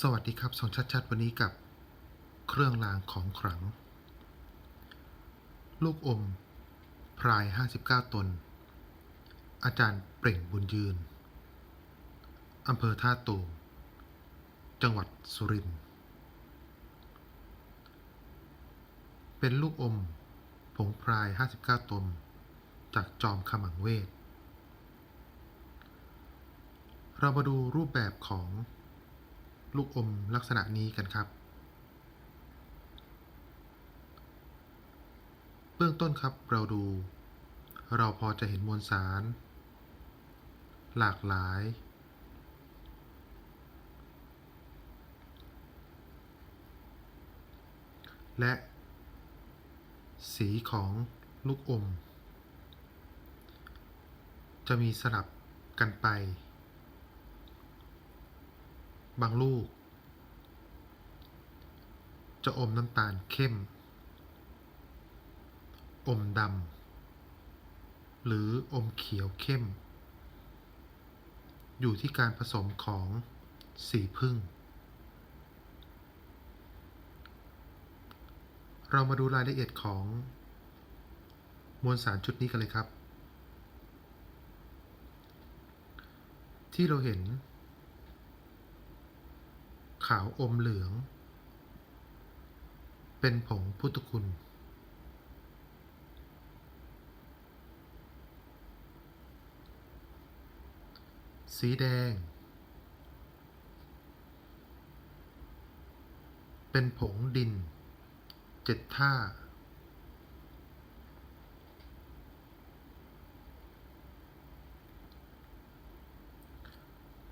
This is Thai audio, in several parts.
สวัสดีครับสองชัดๆ วันนี้กับเครื่องรางของขลัง ลูกอม พราย 59 ตน อาจารย์เปล่งบุญยืน อำเภอท่าตูมจังหวัดสุรินทร์ เป็นลูกอม ผงพราย 59 ตน จากจอมขมังเวท เรามาดูรูปแบบของ ลูกอมลักษณะนี้กันครับ เบื้องต้นครับเราดู เราพอจะเห็นมวลสาร หลากหลาย และสีของลูกอม จะมีสลับกันไป บางลูก จะอมน้ำตาลเข้ม อมดำ หรืออมเขียวเข้ม อยู่ที่การผสมของสีพึ่ง เรามาดูรายละเอียดของมวลสารชุดนี้กันเลยครับ ที่เราเห็น ขาวอมเหลือง เป็นผงพุทธคุณ สีแดง เป็นผงดิน เจ็ดท่า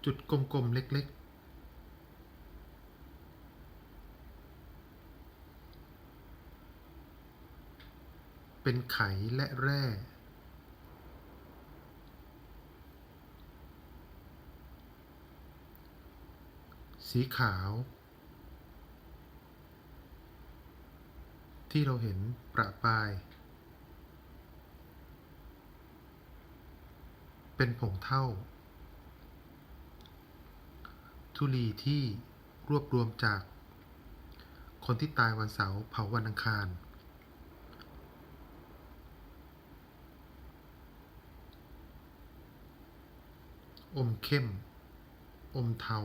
จุดกลมๆเล็กๆ เป็นไขและแร่สีขาว ที่เราเห็นประปาย เป็นผงเท่า ทุลีที่รวบรวมจาก คนที่ตายวันเสาร์เผาวันอังคาร อมเข้ม อมเทา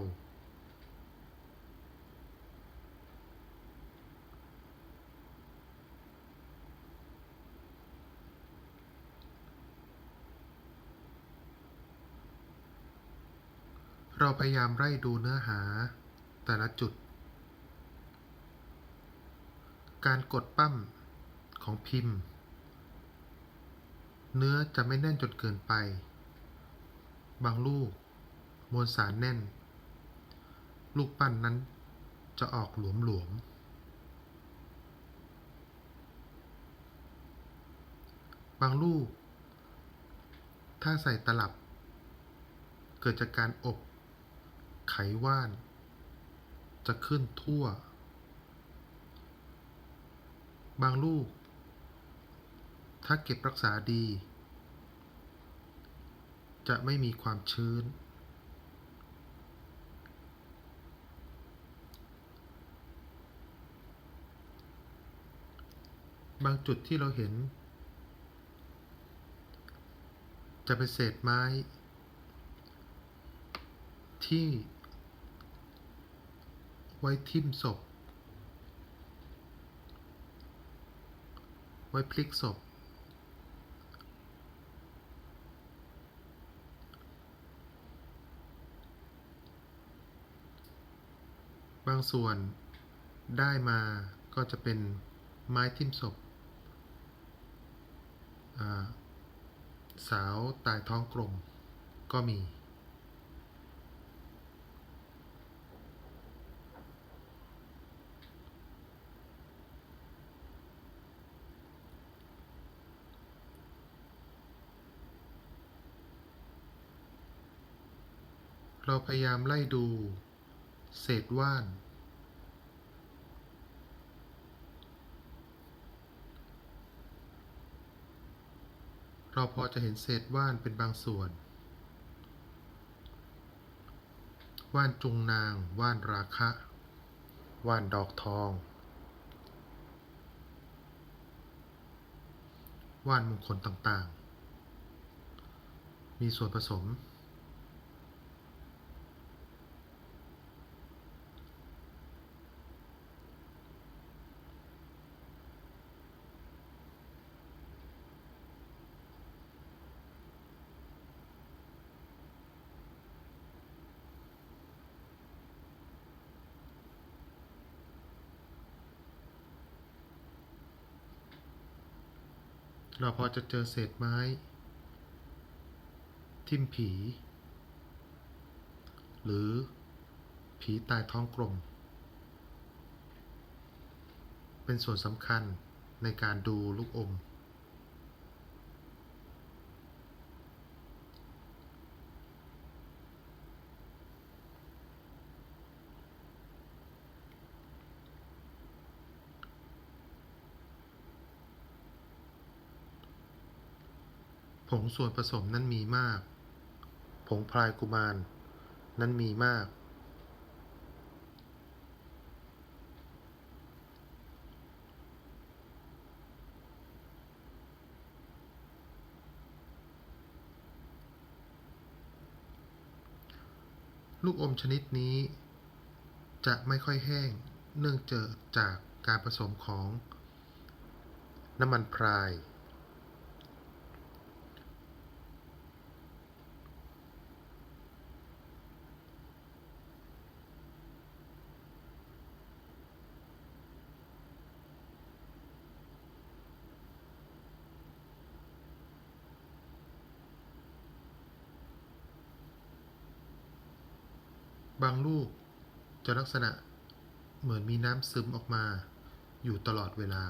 เราพยายามไล่ดูเนื้อหา แต่ละจุด การกดปั้มของพิมพ์ เนื้อจะไม่แน่นจนเกินไป บางลูก มวลสารแน่น ลูกปั้นนั้นจะออกหลวมๆบางลูก ถ้าใส่ตลับ เกิดจากการอบ ไขว่าน จะขึ้นทั่ว บางลูก ถ้าเก็บรักษาดี จะไม่มีความชื้น บางจุดที่เราเห็น จะเป็นเศษไม้ ที่ไว้ทิ่มศพ ไว้พลิกศพ บางส่วนได้มาก็จะเป็นไม้ทิ่มศพสาวตายท้องกลมก็มี เราพยายามไล่ดู เศษว่าน เราพอจะเห็นเศษว่านเป็นบางส่วน ว่านจุงนาง ว่านราคะ ว่านดอกทอง ว่านมงคลต่างๆ มีส่วนผสม เราพอจะเจอเศษไม้ ทิ่มผี หรือผีตายท้องกลม เป็นส่วนสำคัญในการดูลูกอม งส่วนผสมนั้นมีมาก ผงพลายกุมารนั้นมีมาก ลูกอมชนิดนี้ จะไม่ค่อยแห้งเนื่องเจอจากการผสมของน้ำมันพราย บางลูกจะลักษณะเหมือนมีน้ำซึมออกมาอยู่ตลอดเวลา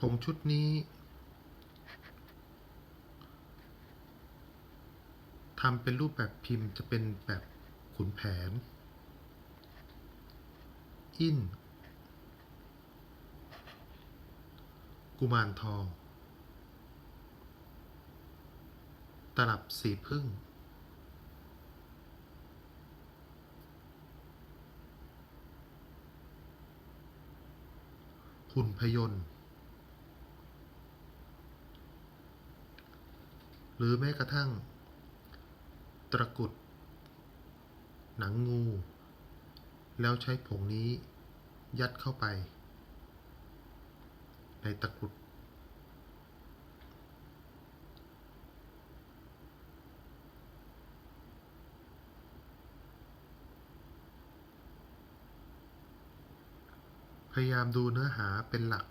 ผงชุดนี้ ทำเป็นรูปแบบพิมพ์จะเป็นแบบขุนแผน อินกุมารทอง ตลับสีพึ่ง หุ่นพยนต์ หรือแม้กระทั่ง ตะกุด หนังงู แล้วใช้ผงนี้ยัดเข้าไป ในตะกุด พยายามดูเนื้อหาเป็นหลัก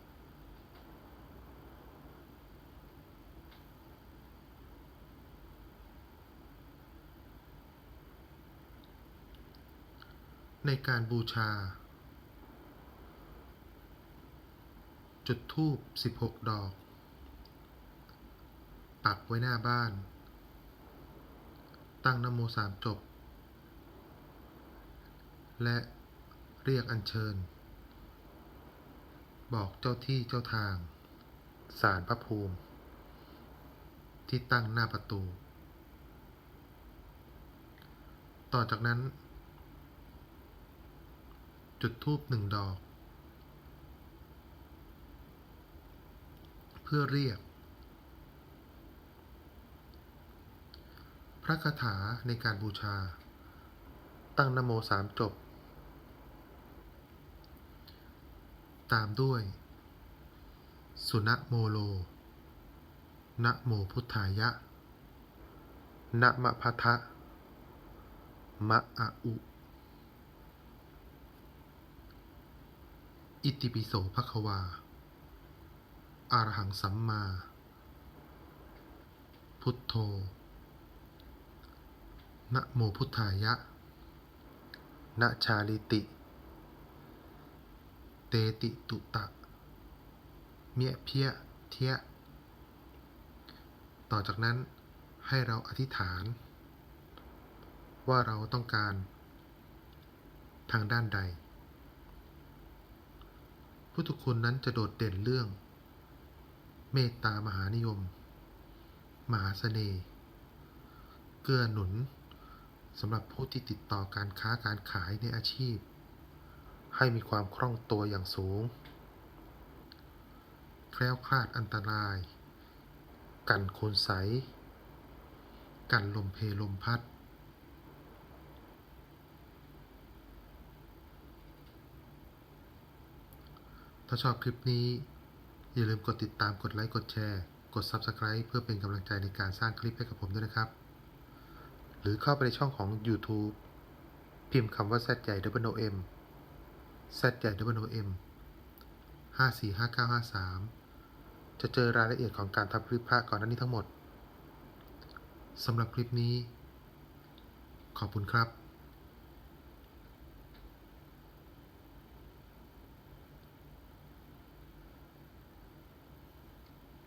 ในการบูชา จุดธูป16 ดอก ปักไว้หน้าบ้าน ตั้งนโมสามจบ และเรียกอัญเชิญ บอกเจ้าที่เจ้าทางสารพระภูมิ ที่ตั้งหน้าประตู ต่อจากนั้น จุดธูปหนึ่งดอก เพื่อเรียก พระคาถาในการบูชา ตั้งนโมสามจบ ตามด้วย สุนโมโลนะโมพุทธายะนะมะพะทะมะอะอุ อิติปิโสภควา อารหังสัมมา พุทโธ นะโมพุทธายะ นะชาลิติ เตติตุตะ เมียเพียเทียตต่อจากนั้นให้เราอธิษฐาน ว่าเราต้องการทางด้านใด พุทธคุณนั้นจะโดดเด่นเรื่อง เมตตามหานิยม มหาเสน่ห์ เกื้อหนุนสำหรับผู้ที่ติดต่อการค้าการขายในอาชีพ ให้มีความคล่องตัวอย่างสูง แคล้วคลาดอันตราย กันโคนใส กันลมเพลลมพัด ถ้าชอบคลิปนี้ อย่าลืมกดติดตามกดไลค์กดแชร์ กด Subscribe เพื่อเป็นกำลังใจในการสร้างคลิปให้กับผมด้วยนะครับ หรือเข้าไปในช่องของ YouTube พิมพ์คำว่า Z ใหญ่ W M Z ใหญ่ W M 545953 จะเจอรายละเอียดของการทำคลิปพระก่อนหน้านี้ทั้งหมดสำหรับคลิปนี้ ขอบคุณครับ